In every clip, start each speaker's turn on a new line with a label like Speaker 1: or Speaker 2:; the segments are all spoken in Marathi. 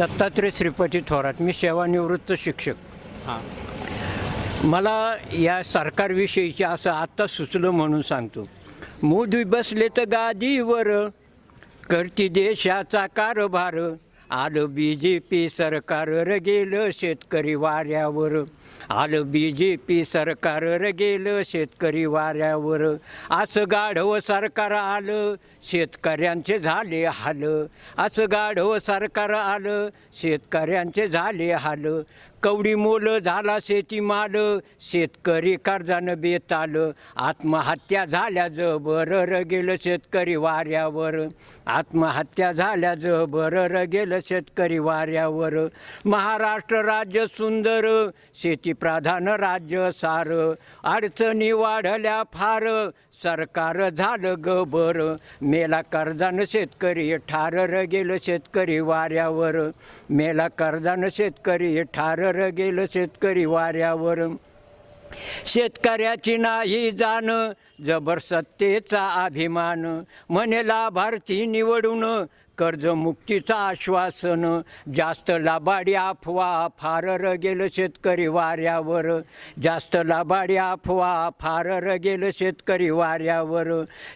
Speaker 1: दत्तात्रय श्रीपती थोरात मी सेवानिवृत्त शिक्षक.
Speaker 2: हां.
Speaker 1: मला या सरकारविषयीचे असं आत्ता सुचलं म्हणून सांगतो. मोदी बसले तर गादीवर करती देशाचा कारभार. आलं बी जे पी सरकार र गेलं शेतकरी वाऱ्यावर. आलं बी जे पी सरकार र गेलं शेतकरी वाऱ्यावर. असं गाढव सरकार आलं शेतकऱ्यांचे झाले हाल. असं गाढव सरकार आलं शेतकऱ्यांचे झाले हाल. कवडी मोल झाला शेतीमाल शेतकरी कर्जानं बेताल आत्महत्या झाल्या जबर र गेलं शेतकरी वाऱ्यावर. आत्महत्या झाल्या जबर र गेलं शेतकरी वाऱ्यावर. महाराष्ट्र राज्य सुंदर शेतीप्रधान राज्य सार. अडचणी वाढल्या फार सरकार झालं गबर. मेला कर्जानं शेतकरी ठार र गेलं शेतकरी वाऱ्यावर. मेला कर्जानं शेतकरी ठार र गेलं शेतकरी वाऱ्यावर शेतकऱ्याची नाही जाण जबर सत्तेचा अभिमान. म्हणे लाभार्थी निवडून कर्जमुक्तीचं आश्वासन. जास्त लाभाडी अफवा फार गेलं शेतकरी वाऱ्यावर. जास्त लाभाडी अफवा फार गेलं शेतकरी वाऱ्यावर.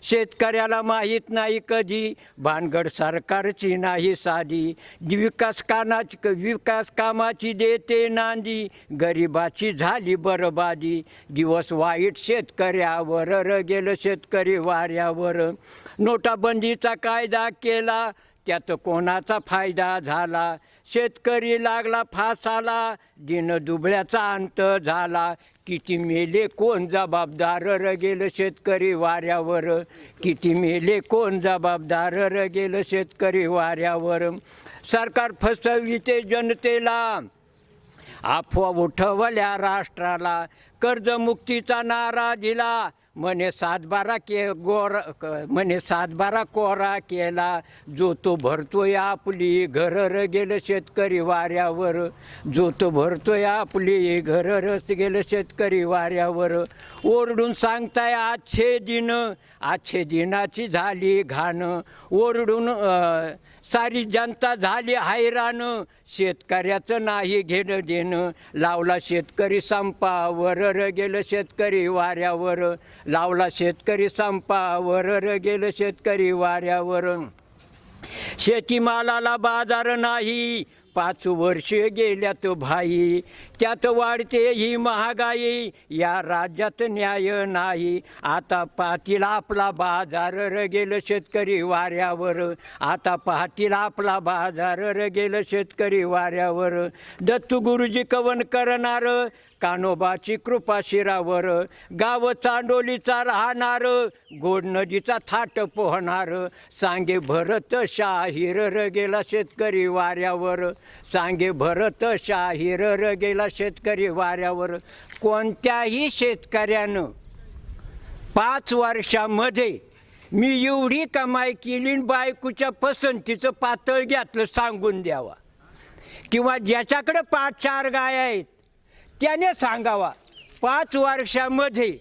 Speaker 1: शेतकऱ्याला माहीत नाही कधी. भानगड सरकारची नाही साधी. विकास कानाची विकास कामाची देते नांदी. गरिबाची झाली बरबादी. दिवस वाईट शेतकऱ्यावर र गेलं शेतकरी वाऱ्यावर. नोटाबंदीचा कायदा केला. त्यात कोणाचा फायदा झाला? शेतकरी लागला फासाला दिन दुबळ्याचा अंत झाला. किती मेले कोण जबाबदार र गेलं शेतकरी वाऱ्यावर? किती मेले कोण जबाबदार र गेलं शेतकरी वाऱ्यावर? सरकार फसविते जनतेला अफवा उठवल्या राष्ट्राला कर्जमुक्तीचा नारा दिला. म्हणे सातबारा के गोर क- म्हणे सातबारा कोरा केला. जो तो भरतोय आपली घर गेलं शेतकरी वाऱ्यावर. जो तो भरतोय आपली घर रस गेलं शेतकरी वाऱ्यावर. ओरडून सांगताय आजचे दिन आजचे दिनाची झाली घाण. ओरडून सारी जनता झाली हैराण. शेतकऱ्याचं नाही घेणं देणं. लावला शेतकरी संपावर र गेलं शेतकरी वाऱ्यावर. लावला शेतकरी संपावर र गेलं शेतकरी वाऱ्यावर. शेतीमालाला बाजार नाही पाच वर्ष गेल्यात भाई त्यात वाढते ही महागाई. या राज्यात न्याय नाही. आता पाहतील आपला बाजार र गेलं शेतकरी वाऱ्यावर. आता पाहतील आपला बाजार र गेलं शेतकरी वाऱ्यावर. दत्तू गुरुजी कवन करणार? कानोबाची कृपा शिरावर गाव चांडोलीचा राहणार गोड नदीचा थाट पोहणार. सांगे भरत शाहीर र गेला शेतकरी वाऱ्यावर. सांगे भरत शाहीर र गेला शेतकरी वाऱ्यावर. कोणत्याही शेतकऱ्यानं पाच वर्षामध्ये मी एवढी कमाई केली आणि बायकोच्या पसंतीचं पातळ घातलं सांगून द्यावा. किंवा ज्याच्याकडे पाच चार गाय आहेत त्याने सांगावा पाच वर्षामध्ये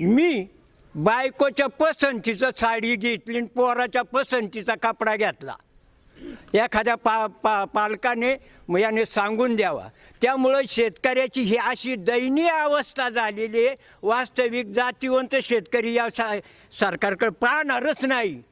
Speaker 1: मी बायकोच्या पसंतीचं साडी घेतली आणि पोराच्या पसंतीचा कपडा घेतला. एखाद्या पा पा पालकाने मग याने सांगून द्यावा. त्यामुळं शेतकऱ्याची ही अशी दयनीय अवस्था झालेली आहे. वास्तविक जातीवंत शेतकरी या सा सरकारकडे पाहणारच नाही.